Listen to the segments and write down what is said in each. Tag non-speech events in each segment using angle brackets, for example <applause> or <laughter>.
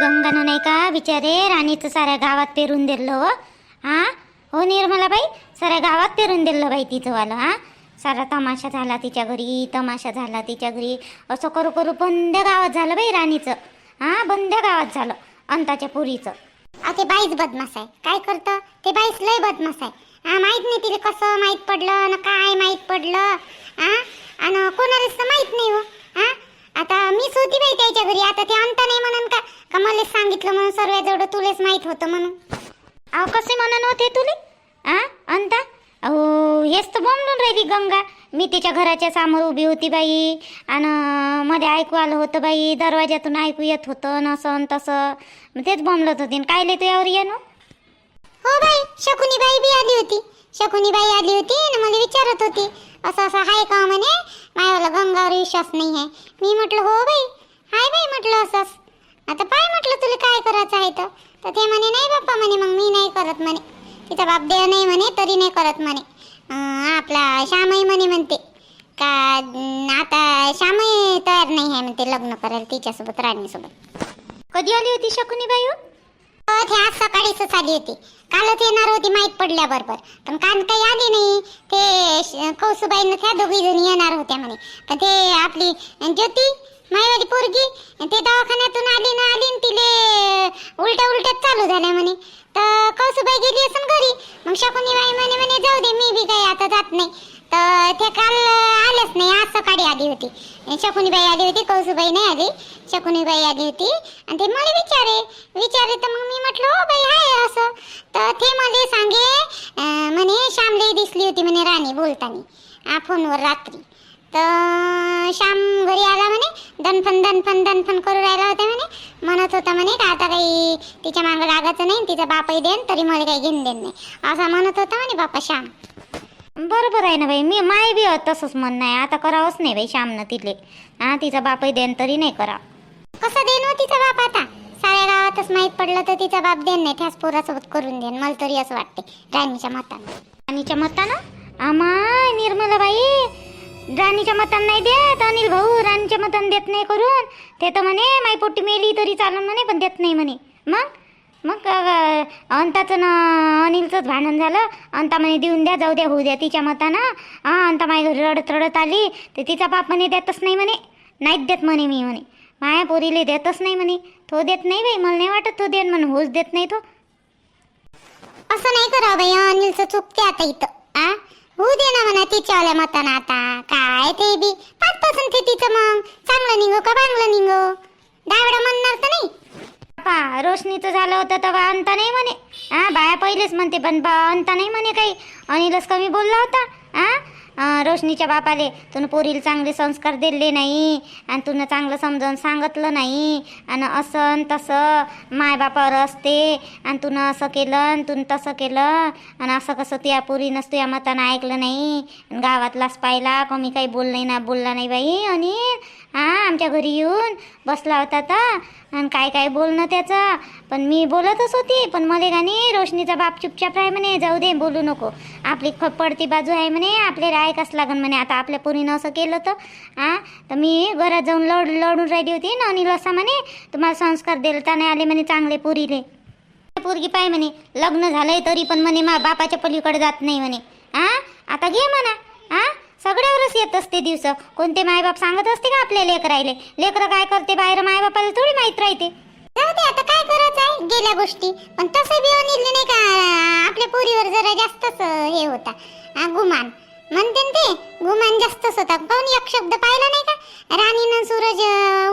गंगानं नाही का? बिचारे राणीचं साऱ्या गावात पेरून दिलं हो. हा? हो निर्मलाबाई? साऱ्या गावात पेरून दिलं बाई तिचं वालं हा? सारा तमाशा झाला तिच्या घरी तमाशा झाला तिच्या घरी. असं करू करू बंद गावात झालं बाई राणीचं. हा? बंद गावात झालं अंताच्या पुरीचं. ते बाईच बदमाश आहे. काय करतं? ते बाईच लय बदमाश आहे. हा माहीत नाही तिला कसं माहीत पडलं ना काय माहीत पडलं हा? आणि कोणालाच तर माहीत नाही हो हा? आता मीच होती बाई त्याच्या घरी. आता ते अंत नाही म्हणून का का मलाच सांगितलं म्हणून सर्व जेवढं तुलेच माहीत होतं म्हणून. अहो कसे म्हणून होते तुले? आ? अंता? अहो हेच तर बोंबलून राहिली गंगा. मी तिच्या घराच्या समोर उभी होती बाई. आणि मध्ये ऐकू आलं होतं बाई दरवाज्यातून ऐकू येत होतं नसन असं तसं. तेच बोंबलत होती. कायले तू यावर ये ना? हो बाई शकुनी बाई बी आली होती. शकुनी बाई आली होती आणि मला विचारत होती. असं असं हाय का म्हणे? मायाला गंगावर विश्वास नाही आहे. मी म्हटलं हो बाई. हाय बाई म्हटलं असंच. आता पाय म्हटलं तुला काय करायचं आहे तर तर ते म्हणे नाही बाप्पा म्हणे मग मी नाही करत म्हणे. तिचा बाप देव नाही म्हणे तरी नाही करत म्हणे. आपला श्यामही म्हणे म्हणते का आता श्यामही तयार नाही आहे म्हणते लग्न करायला तिच्यासोबत राणीसोबत. कधी आली होती शकुनी बाई हो? ते आज सकाळीच आली होती. कालच येणार होती माहीत पडल्याबरोबर. पण काल काही आली नाही. ते कौसुबाईनं त्या दोघी जणी येणार होत्या म्हणे. पण ते आपली ज्योती माईवाली पोरगी? ते दवाखान्यातून आली ना आली न तिले उलट्या उलट्याच चालू झाल्या म्हणे. तर कौसुबाई गेली असून घरी. मग शकुनी बाई म्हणे म्हणे जाऊ दे मी बी काही आता जात नाही. तर ते काल आलेच नाही. आज सकाळी आली होती. शकुनीबाई आली होती कौसुबाई नाही आली. शकुनीबाई आली होती. आणि ते मला विचारे विचारे तर मग मी म्हटलं हो बाई आहे असं. तर ते मला सांगे म्हणे श्यामले दिसली होती म्हणे राणी बोलताना फोनवर रात्री. तर श्याम घरी आला म्हणे. दणफन दणफन दणफन करू राहिला होता म्हणे. म्हणत होता म्हणे का आता काही तिच्या मागं लागायचं नाही तिचा बापही देन तरी मला काही घेऊन देण नाही. असा म्हणत होता म्हणे बापा श्याम. बरोबर आहे ना बाई मी माय बी तसंच म्हणणं आहे. आता करावंच नाही बाई श्यामनं तिले. हा तिचा बापही देन तरी नाही करा कसं देन हो तिचा बाप आता? साऱ्या गावातच माहीत पडलं तर तिचा बाप देन नाही त्याच पोरासोबत करून देन मला तरी असं वाटते राणीच्या मतानं. राणीच्या मतानं? निर्मला निर्मलाबाई. राणीच्या मतानं नाही देत अनिल भाऊ राणीच्या मतान देत नाही करून. ते तर म्हणे माई पोट्टी मेली तरी चालून म्हणे पण देत नाही म्हणे. मग? मग अंताचं ना अनिलचंच भांडण झालं. अंता म्हणे देऊन द्या जाऊ द्या होऊ द्या तिच्या मतानं. हां अंता माई घरी रडत रडत आली. तर तिचा बाप म्हणे देतच नाही म्हणे. नाहीच देत म्हणे मी म्हणे. माया पोरीले देतच नाही म्हणे. तो देत नाही बाई मला नाही वाटत तो देन म्हणे होच देत नाही तो. असं नाही करावं बाई अनिलचं चुकते आता इथं. आ? होऊ दे ना म्हणा तिच्यावाल्या मतानं आता. काय ते बी? पाच पासून ते तिचं मग. चांगलं निघो का बांगलं निघो? दावडा म्हणणार तर नाही. पा रोशनीचं झालं होतं तेव्हा अंता नाही म्हणे. हा बाया पहिलेच म्हणते पण बा अंता नाही म्हणे काही. अनिलच कमी बोलला होता. हा? रोशनीच्या बापाले तुनं पोरीला चांगले संस्कार दिले नाही आणि तुनं चांगलं समजावून सांगितलं नाही आणि असं न तसं मायबापावर असते आणि तुनं असं केलं आणि तुनं तसं केलं आणि असं कसं तुया नसतो या मतानं ऐकलं नाही आणि गावातलाच पाहिला कमी काही बोललं नाही ना बोलला नाही बाई आणि हा आमच्या घरी येऊन बसला होता तर आणि काय काय बोलणं त्याचं. पण मी बोलतच होती पण मला का नाही रोशनीचा बाप चुपचाप आहे म्हणे जाऊ दे बोलू नको. आपली ख पडती बाजू आहे म्हणे आपल्याला ऐकाच लागन म्हणे. आता आपल्या पोरीनं असं केलं तर हा? तर मी घरात जाऊन लढ लढून राहिली होती ना अनिल असा म्हणे. तुम्हाला संस्कार देलता नाही आले म्हणे चांगले पोरीले. पोरगी पाय म्हणे लग्न झालंय तरी पण म्हणे मा बापाच्या पलीकडे जात नाही म्हणे. हा? आता घे म्हणा. हा? सगळ्यावरच येत असते दिवस. कोणते मायबाप सांगत असते का आपल्या लेकरायले लेकरं काय करते बाहेर? मायबापाला थोडी माहीत राहते. जाऊ दे आता काय करायचं आहे? गेल्या गोष्टी. पण तसं बी अनिल नाही का? आपल्या पोरीवर जरा जास्तच हे होता. गुमान. म्हणते ते गुमान जास्तच होता कोण एक शब्द पाहिला नाही का? राणीनं सूरज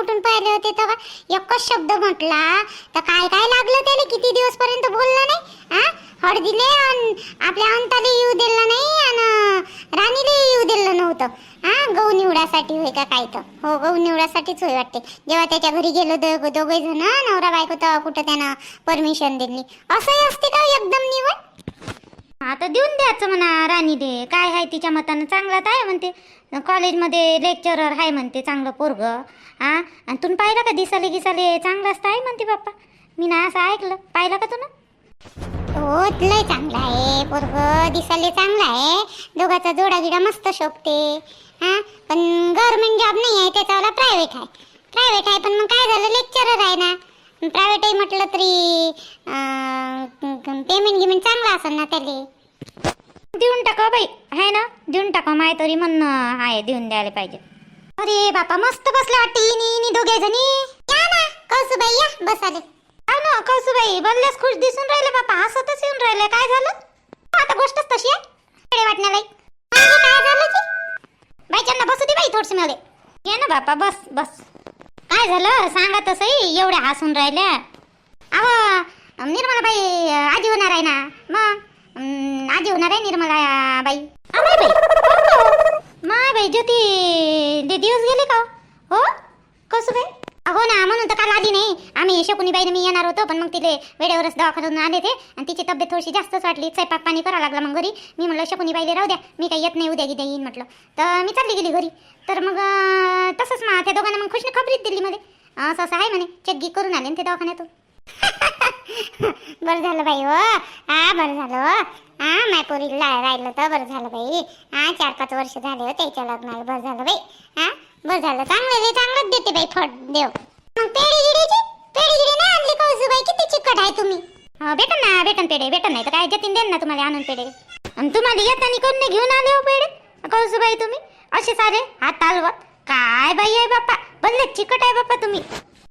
उठून पाहिले होते तेव्हा एकच शब्द म्हटला तर काय काय लागलं त्याला? किती दिवस पर्यंत बोलला नाही? हा हळदीले आपल्या अंताला येऊ दिलं नाही आणि राणीला येऊ दिलं नव्हतं. हा गहू निवडासाठी होय का काय तर? हो गहू निवडासाठीच होय वाटते. जेव्हा त्याच्या घरी गेलो दोघ दोघे जण नवरा बायको तेव्हा कुठं त्यानं परमिशन दिली. असंही असते का हो, एकदम निवड? आता देऊन द्यायचं म्हणा राणीले काय आहे तिच्या मतानं चांगलाच आहे म्हणते. कॉलेजमध्ये लेक्चरर आहे म्हणते चांगलं पोरग. हा आणि तुम्ही पाहिलं का दिसाले गिसाले? चांगलं तर आहे म्हणते बाप्पा. मी ना असं ऐकलं. पाहिलं का तुला हो लय चांगला आहे पोरग. दिसाले चांगला आहे. दोघाचा जोडा गिडा मस्त शोभते. हा पण गव्हर्नमेंट जॉब नाही आहे त्याच्यावाला प्रायव्हेट आहे. प्रायव्हेट आहे पण मग काय झालं? लेक्चरर आहे ना. प्रायव्हेट म्हटलं तरी पेमेंट गिमेंट चांगला असेल ना त्याले. देऊन टाका बाई. आहे ना? देऊन टाका माय तरी म्हणणं आहे देऊन द्यायला पाहिजे. अरे बापा मस्त बसल्या वाटते. इनी इनी दोघे जणी. या ना कौसुबाई या बस आले हा ना कौसुबाई बल्लेच खुश दिसून राहिले बापा. हसतच येऊन राहिले. काय झालं? आता गोष्टच तशी आहे. वाटण्याला म्हणजे काय झालं की? बाईच्यांना बसू दे बाई थोडसे मला. ये ना बापा बस बस. काय झालं? सांगा तसंही. एवढ्या हसून राहिल्या. अहो निर्मला बाई आजी होणार आहे ना? मग? आजी होणार आहे निर्मला बाई. माय बाई ज्योती ते दिवस गेले का हो? हो कसं बाई हो ना म्हणून तर काल आली नाही. आम्ही शकुनीबाईने मी येणार होतो पण मग तिले वेळेवरच दवाखान्यातून आले ते. आणि तिची तब्येत थोडीशी जास्तच वाटली स्वयंपाक पाणी करावं लागला मग घरी. मी म्हटलं शकुनीबाईला राहू द्या. मी काही येत नाही उद्या गिद्या येईन म्हटलं. तर मी चालली गेली घरी. तर मग तसंच मग त्या दोघांना मग खुशने खबरीत दिली मध्ये असं असं आहे म्हणे. चेकगी करून आले ना ते दवाखान्यातून. <laughs> बरं झालं बाई हो. हा बरं झालं हो. हा माय पोरीला राहिलं तर बरं झालं बाई. हा चार पाच वर्ष झाले हो त्याच्या लग्नाला. बरं झालं बाई. हा बरं झालं. चांगलं चांगलंच देते बाई फट देव. मग पेढी गिडीची पेढी गिडी नाही आणली कौसू किती चिकट आहे तुम्ही. हा भेटन ना भेटन पेढे भेटन नाही तर काय? जतीन देन ना तुम्हाला आणून पेढे. आणि तुम्हाला येताना कोण नाही घेऊन आले हो पेढे? कौसुबाई तुम्ही? असे सारे हात तालवत काय बाई आहे बाप्पा? बनले चिकट आहे बाप्पा तुम्ही.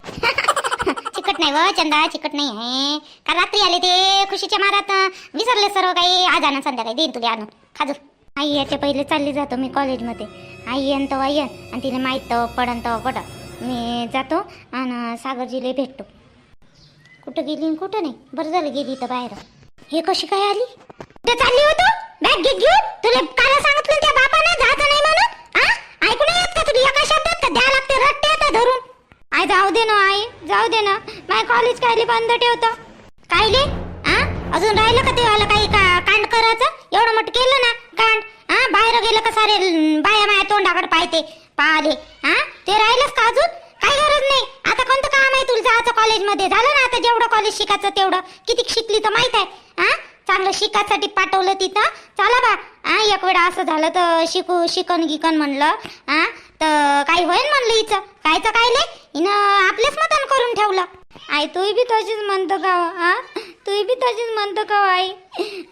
<laughs> चिकट नाही व चंदा चिकट नाही आहे. काल रात्री आले ते खुशीच्या मारात अं, विसरले सर्व काही. आज आणा संध्याकाळी देईन तुला आणून. खाजू आई याच्या पहिले चालली जातो मी कॉलेजमध्ये आई येन तेव्हा येन आणि तिला माहीत तेव्हा पडन तेव्हा पडन. मी जातो आणि सागरजीला भेटतो. कुठं गेली आणि कुठं नाही? बरं झालं गेली तर बाहेर. हे कशी काय आली? ते चालली होतो. बॅग घेत घेऊन. तुला काय सांगितलं त्या बापानं जायचं नाही म्हणून. ऐकू नाही येत का तुला? एका शब्दात का द्या लागते रट्टे आता धरून. आई जाऊ दे ना आई जाऊ दे ना. माय कॉलेज कायले बंद ठेवतो. कायले? हा अजून राहिलं का ते वाला काही का कांड करायचं? एवढं मोठं केलं ना कांड. हा बाहेर गेलं का सारे बाया माया तोंडाकडे पाहते. पाहले हा? ते राहिलंच का अजून? काही गरज नाही. आता कोणतं काम आहे तुला जायचं कॉलेजमध्ये झालं ना आता जेवढं कॉलेज शिकायचं तेवढं. किती शिकली तर माहीत आहे हा? चांगलं शिकायसाठी पाठवलं तिथं. चला बा हा? एक वेळा असं झालं तर शिकू शिकन गिकन म्हणलं हा? तर काही होईल म्हणलं हिचं कायचं काय लय? हिनं आपलेच मतन करून ठेवलं. आई तूही बी तशीच म्हणतो का हो, हा तूही बी तशीच म्हणतो का हो, आई?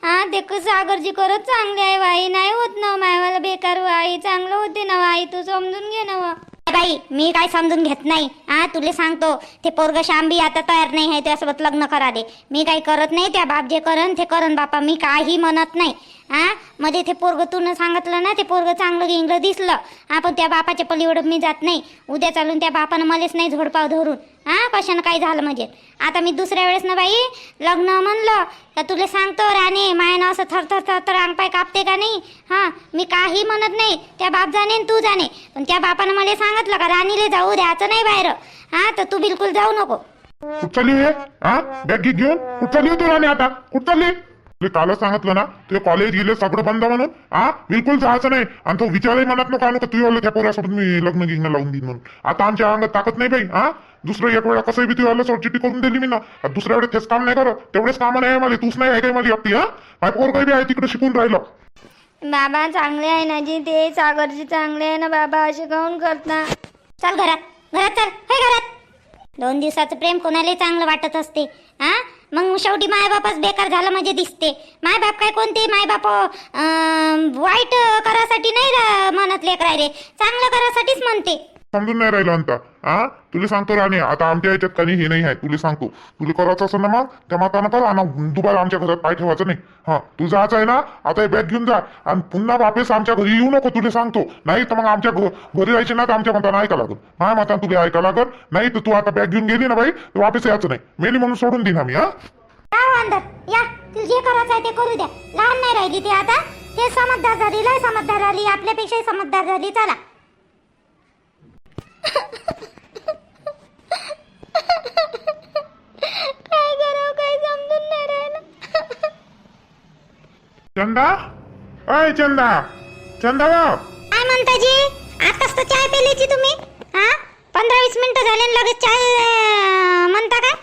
हा देखो सागरजी करत चांगली आहे बाई नाही होत ना मायवाला बेकार वाई आई चांगलं होते ना वाई तू समजून घे ना बाई मी काय समजून घेत नाही? हा तुले सांगतो ते पोरग शांबी आता तयार नाही आहे त्यासोबत लग्न करा दे. मी काही करत नाही त्या बाप जे करन ते करन बापा. मी काही म्हणत नाही. हा? मध्ये ते पोरग तूनं सांगितलं ना ते पोरग चांगलं गिंगलं दिसलं. हा पण त्या बापाच्या पलीकडं मी जात नाही. उद्या चालून त्या बापानं मलाच नाही झोडपाव धरून. हा कशानं काय झालं म्हणजे? आता मी दुसऱ्या वेळेस ना बाई लग्न म्हणलं तर तुला सांगतो राणे मायानं असं थर थर थर थर अंगपाय कापते का नाही? हा मी काही म्हणत नाही. त्या बाप जाणे तू जाणे. पण त्या बापानं मला सांगितलं का राणीले जाऊ द्यायचं नाही बाहेर. हा तर तू बिलकुल जाऊ नको. कुठं चालली हे? हा? बॅग घेऊन. कुठं चालली राणी आता? कुठं चालली? तुला कालच सांगितलं ना ते कॉलेज गेले सगळं बंद म्हणून हा? बिलकुल जायचं नाही. आणि तो विचारही म्हणत नका नका का तू त्या पोरासोबत मी लग्न गिग्न लावून देईन म्हणून. आता आमच्या अंगात ताकद नाही बाई हा? दुसरं एक वेळा कसंही बी तुला चिठ्ठी करून दिली मी ना दुसऱ्या वेळेस तेच काम नाही करत. तेवढेच काम नाही आहे मला तूच नाही आहे माझी आपली हा? माय पोर काही बी आहे तिकडे शिकून राहिलं. बाबा चांगले आहे ना जी ते सागरजी चांगले आहे ना बाबा असे काऊन करता? चल घरात घरात चल हे घरात. दोन दिवसाचं प्रेम कोणालाही चांगलं वाटत असते हा? मग शेवटी मायबापच बेकार झालं म्हणजे दिसते. मायबाप काय कोणते? मायबाप वाईट करासाठी नाही म्हणत लेकराय रे. चांगलं करासाठीच म्हणते. समजून नाही राहिलं अंत. हा तुला सांगतो राणे आता आमच्या याच्यात काही हे नाही आहे. तुला सांगतो. तुला करायचं असं ना मग त्या मातानं कर आणि दुबारा आमच्या घरात पाय ठेवायचं नाही. हा तू जायचं आहे ना आता हे बॅग घेऊन जा आणि पुन्हा वापस आमच्या घरी येऊ नको तुला सांगतो. नाही तर मग आमच्या घरी जायचे ना तर आमच्या मताना ऐका लागल. हा मतानं तुला ऐका लागल. नाही तर तू आता बॅग घेऊन गेली ना बाई तर वापस यायचं नाही. मेली म्हणून सोडून देईन आम्ही हा. काय हो या तुला जे करायचं आहे ते करू द्या. लहान नाही राहिली ते आता. ते समजदार झाली लय समजदार झाली आपल्यापेक्षाही समजदार झाली. चला. काय करावं काय समजून नाही राहिलं चंदा? अय चंदा. चंदा भाऊ काय म्हणता जी? आताच तर चाय पेलीची तुम्ही? हा? पंधरा वीस मिनिटं झाले आणि लगेच चाय अं, म्हणता काय?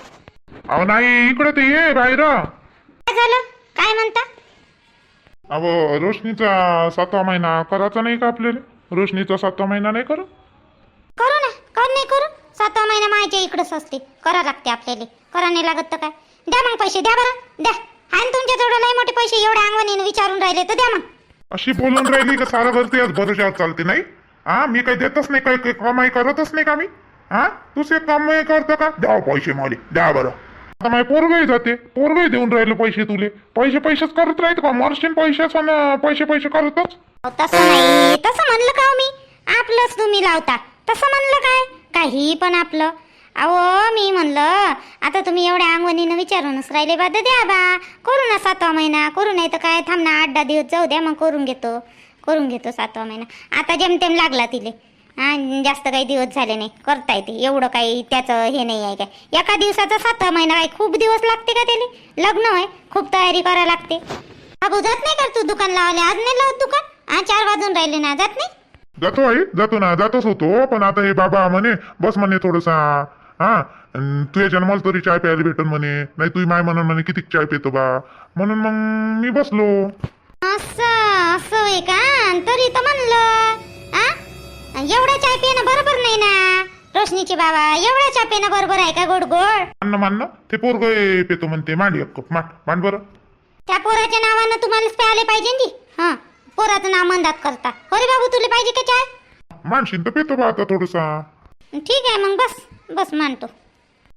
अहो नाही इकडे ते ये बाहेर. काय झालं? काय म्हणता? अहो रोशनीचा सातवा महिना करायचा नाही का आपल्याला? रोशनीचा सातवा महिना नाही करू? करू ना कर नाही करू. सातवा महिना मायच्या इकडंच असते. करा लागते आपल्याला. करा नाही लागत तर काय? द्या मग पैसे द्या बरं. द्या. ना तुमच्या जवळ लय मोठे पैसे एवढ्या अंगवणीने विचारून राहिले तर द्या मग. अशी बोलून राहिली का सारा घर त्याच भरोशावर चालते नाही? हा मी काही देतच नाही काही काही कमाई करतच नाही का मी? हा तूच एक कमाई करतो का? द्या पैसे मला द्या बरं. आता माझे पोरगही जाते. पोरगही देऊन राहिले पैसे तुले. पैसे पैसेच करत राहते का? मर्शीन पैसे पैसे पैसे करतच? अहो, तसं नाही. तसं म्हणलं का हो मी? आपलंच तुम्ही लावता. तसं म्हणलं काय? काही पण आपलं. अहो मी म्हणलं आता तुम्ही एवढ्या अंगवणीनं विचारूनच राहिले बा द्या बा. करू ना सातवा महिना करू नाही तर काय? थांब ना आठ दहा दिवस जाऊ द्या मग करून घेतो. करून घेतो सातवा महिना. आता जेमतेम लागला तिले. हा जास्त काही दिवस झाले नाही. करता येते एवढं काही त्याचं हे नाही आहे काय? एका दिवसाचा सातवा महिना काय खूप दिवस लागते का त्याला? लग्न आहे. खूप तयारी करायला लागते. बाबू जात नाही का तू दुकान लावले आज नाही लावत दुकान? हा चार वाजून राहिले ना. जात नाही? जातो आई जातो ना जातच होतो. पण आता हे बाबा म्हणे बस म्हणे थोडसा हा तुझ्या मला तरी चाय प्यायला भेटन म्हणे नाही तुझी माय म्हणून म्हणे किती चाय पितो बा. म्हणून मग मी बसलो. असं असं आहे का? तरी तर म्हणलं आ? एवढा चाय पिणं बरोबर नाही ना? रोशनीचे बाबा एवढा चाय पिणं बरोबर आहे का गोड गोड मानणं मानणं. ते पोरग पेतो म्हणते मांड एक कप मांड मांड बरं. त्या पोराच्या नावानं तुम्हालाच प्यायला पाहिजे नी? हा. पोराचं नाव मंदात करता. अरे बाबू तुला पाहिजे का चाय? मानशील तर पेतो बा आता थोडसा. ठीक आहे मग बस बस मानतो.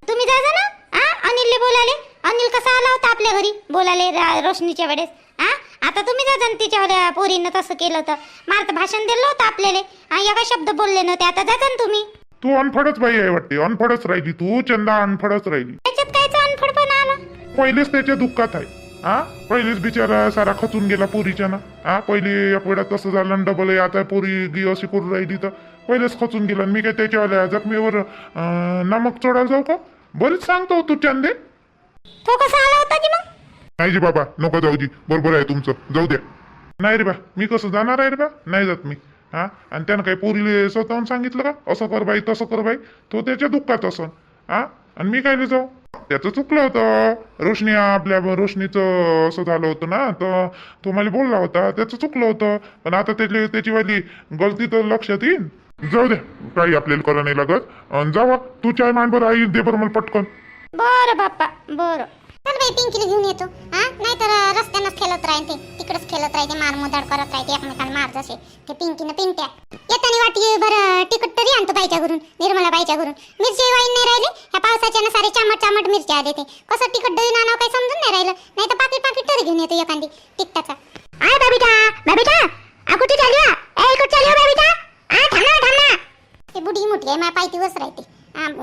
तुम्ही जाजा ना आ? अनिलले बोलाले. अनिल कसा आला होता आपल्या घरी? बोलाले रोशनीच्या वेळेस. आ? आता तुम्ही जाजा ना तिच्या पोरीनं तसं केलं होतं. मला तर भाषण दिलं होतं आपल्याला. एका शब्द बोलले नव्हते? आता जाजा ना तुम्ही. तू अनफडच बाई आहे वाटते अनफडच राहिली तू चंदा अनफडच राहिली. त्याच्यात कायचा अनफडपणा आला? पहिलेच त्याच्या दुःखात आहे. हा? पहिलेच बिचारा सारा खचून गेला पोरीच्या ना हा? पहिले एक वेळा तसं झालं डबल आता पोरी गी अशी करून राहिली तर पहिलेच खचून गेला मी काय त्याच्यावाल्या जखमीवर नमक चोडायला जाऊ का? बरीच सांगतो तू चंदे. तो कसा आला होता की मग? नाही जी बाबा नको जाऊ जी. बरोबर आहे तुमचं. जाऊ द्या. नाही रे बा मी कसं जाणार आहे रे बा? नाही जात मी. हा? आणि त्यानं काही पोरीले स्वतःहून सांगितलं का? असं कर बाई तसं कर बाई. तो त्याच्या दुःखात असन. हा? आणि मी काय जाऊ? त्याचं चुकलं होतं. रोशनी आपल्या रोशनीचं असं झालं होतं ना तर तो मला बोलला होता त्याचं चुकलं होतं. पण आता त्याची त्याची वाली गलती तर लक्षात येईल जाऊ दे काही आपल्याला करा नाही लागत. अन् जावा तू चाय मान बरं आई दे बरं मला पटकन. बरं बाप्पा बरं. चल बाई पिंकीला घेऊन येतो. हा? नाहीतर रस्त्यानंच खेळत राहते तिकडच खेळत राहते मार मुदाड करत राहते एकमेकांना मार जसे. ते पिंकीनं पिंट्या येताना वाटी भर तिकट तरी आणतो बाईच्या घरून निर्मला बाईच्या घरून. मिरची वाईन नाही राहिले ह्या पावसाच्या ना सारे चामट चामट मिरच्या आले ते. कसं तिकट दही नाव काही समजून नाही राहिलं. नाही तर पाकिट पाकिट तरी घेऊन येतो एखादी. तिकटाचा आय बाबीटा बाबीटा आ कुठे चालू ए कुठे चालू बाबिटा आ थांबा थांबा ते बुडी मोठी आहे माझ्या पायतीवरच राहते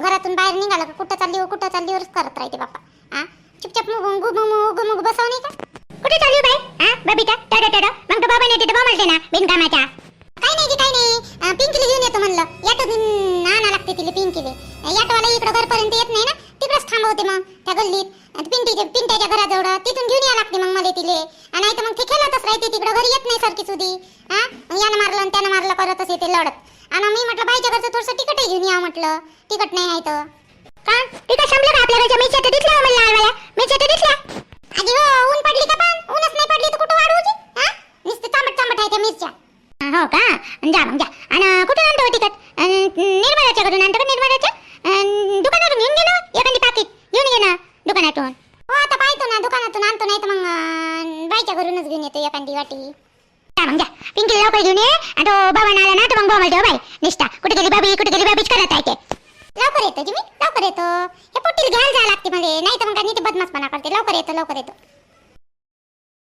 घरातून बाहेर निघालं कुठं चालली हो कुठं चालली वरच करत राहते बाप्पा हा चुपचाप मुग मुग मुग मुग बसव नाही का? कुठे चालू हो बाई? हा? बाबिटा टड टड. मग तो बाबा नेते डबा म्हणते ना बिनकामाच्या. काय नाही जी काय नाही. अं, पिंकीला घेऊन येतो म्हणलं. याटो नाना लागते तिला पिंकीले. याटोवाला इकडं घरपर्यंत येत नाही ना? तिकडेच थांबवते मग त्या गल्लीत. पिंटीच्या पिंट्याच्या घराजवळ. तिथून घेऊन या लागते मग मला तिले. नाही तर मग ते खेळतच राहते तिकडं. घरी येत नाही सारखी सुधी. हा? यानं मारलं आणि त्यानं मारलं करतच येते लढत. आणि मी म्हटलं बाईच्या घरचं थोडंसं तिकटही घेऊन या म्हटलं. तिकट नाही आहे तर. का? तिथं संपलं का आपल्या घरच्या मिरच्या मला लावायला मिरच्या तर हो आधी हो ऊन पडली का पण? ऊनच नाही पडली तर कुठं हा? नुसते चांबट चांबट आहे त्या मिरच्या. हो का? जा मग जा. आणि कुठून आणतो हो तिकट निर्मलाच्या घरून आणतो का निर्मलाच्या दुकानातून घेऊन गेलो एखादी पाकिट. घेऊन ये ना दुकानातून. हो आता पाहतो ना दुकानातून आणतो नाही तर मग बाईच्या घरूनच घेऊन येतो एखादी वाटी. जा मग जा. पिंकी लवकर घेऊन ये. आणि तो बाबा आला ना तर मग बाबा ठेव बाई. निष्ठा कुठे गेली बाबी? कुठे गेली बाबीच करत आहे ते. लवकर येतो जिमी लवकर येतो. हे पोटील घ्यायला जायला लागते मला नाही तर मग काय नाही ते बदमासपणा करते लवकर येतो लवकर येतो.